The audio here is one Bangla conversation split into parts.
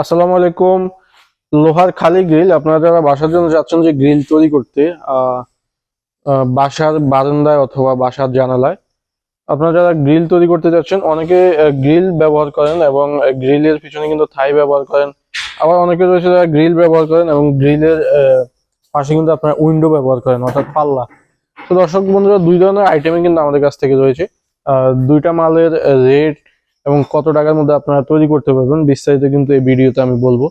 আসসালামু আলাইকুম। লোহার খালি গ্রিল, আপনারা যারা বাসার জন্য যাচ্ছেন যে গ্রিল তৈরি করতে বাসার বারান্দায় অথবা বাসার জানালায়, আপনারা যারা গ্রিল তৈরি করতে যাচ্ছেন, অনেকে গ্রিল ব্যবহার করেন এবং গ্রিলের পিছনে কিন্তু থাই ব্যবহার করেন। আবার অনেকে রয়েছে যারা গ্রিল ব্যবহার করেন এবং গ্রিলের পাশে কিন্তু আপনারা উইন্ডো ব্যবহার করেন, অর্থাৎ পাল্লা। তো দর্শক বন্ধুরা, দুই ধরনের আইটেমই কিন্তু আমাদের কাছ থেকে রয়েছে। দুইটা মালের রেট এবং কত টাকার মধ্যে আপনারা তৈরি করতে পারবেন, বিস্তারিত কিন্তু এই ভিডিওতে আমি বলব।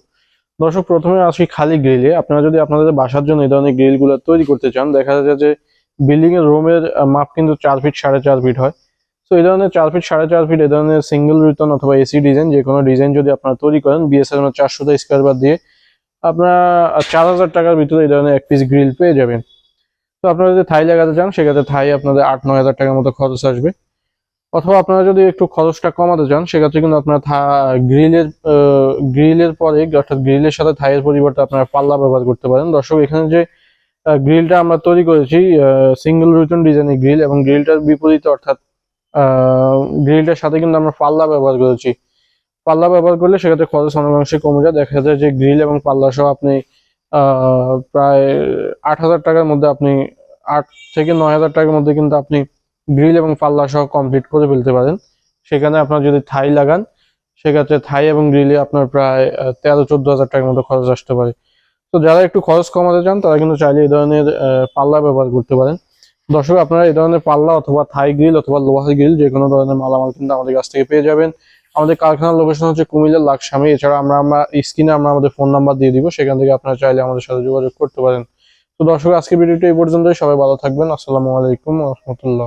দর্শক, প্রথমে আসি খালি গ্রিলে। আপনারা যদি আপনাদের বাসার জন্য এই ধরনের গ্রিলগুলো তৈরি করতে চান, দেখা যায় যে বিল্ডিং এর রুমের মাপ কিন্তু চার ফিট সাড়ে চার ফিট হয়। তো এই ধরনের চার ফিট সাড়ে চার ফিট এই ধরনের সিঙ্গেল রিটন অথবা এসি ডিজাইন যে কোনো ডিজাইন যদি আপনারা তৈরি করেন বিএসএল চারশো স্কোয়ার বার দিয়ে আপনারা চার হাজার টাকার ভিতরে এই ধরনের এক পিস গ্রিল পেয়ে যাবেন। তো আপনারা যদি থাই লাগাতে চান, সেক্ষেত্রে থাই আপনাদের আট, নয় হাজার টাকার মতো খরচ আসবে। অথবা আপনারা যদি একটু খরচটা কমাতে চান, সেক্ষেত্রে কিন্তু আপনারা গ্রিলের গ্রিলের পরে, অর্থাৎ গ্রিলের সাথে থাইয়ের পরিবর্তে আপনারা পাল্লা ব্যবহার করতে পারেন। দর্শক, এখানে যে গ্রিলটা আমরা তৈরি করেছি সিঙ্গেল রিটার্ন ডিজাইনের গ্রিল এবং গ্রিলটার বিপরীতে, অর্থাৎ গ্রিলটার সাথে কিন্তু আমরা পাল্লা ব্যবহার করেছি। পাল্লা ব্যবহার করলে সেক্ষেত্রে খরচ অনেকাংশে কমে যায়। দেখা যায় যে গ্রিল এবং পাল্লা সহ আপনি প্রায় আট হাজার টাকার মধ্যে আপনি, আট থেকে নয় হাজার টাকার মধ্যে কিন্তু আপনি গ্রিল এবং পাল্লা সহ কমপ্লিট করে ফেলতে পারেন। সেখানে আপনার যদি থাই লাগান, সেক্ষেত্রে থাই এবং গ্রিলে আপনার প্রায় তেরো, চোদ্দ হাজার টাকার মতো খরচ আসতে পারে। তো যারা একটু খরচ কমাতে চান, তারা কিন্তু চাইলে এই ধরনের পাল্লা ব্যবহার করতে পারেন। দর্শক, আপনারা এই ধরনের পাল্লা অথবা থাই গ্রিল অথবা লোহার গ্রিল যে কোনো ধরনের মালামাল কিন্তু আমাদের কাছ থেকে পেয়ে যাবেন। আমাদের কারখানার লোকেশন হচ্ছে কুমিল্লার লাকসামে। এছাড়া আমরা আমরা স্ক্রিনে আমরা আমাদের ফোন নাম্বার দিয়ে দিব, সেখান থেকে আপনারা চাইলে আমাদের সাথে যোগাযোগ করতে পারেন। তো দর্শক আজকে ভিডিওটি এই পর্যন্তই। সবাই ভালো থাকবেন। আসসালামু আলাইকুম রহমতুল্লাহ।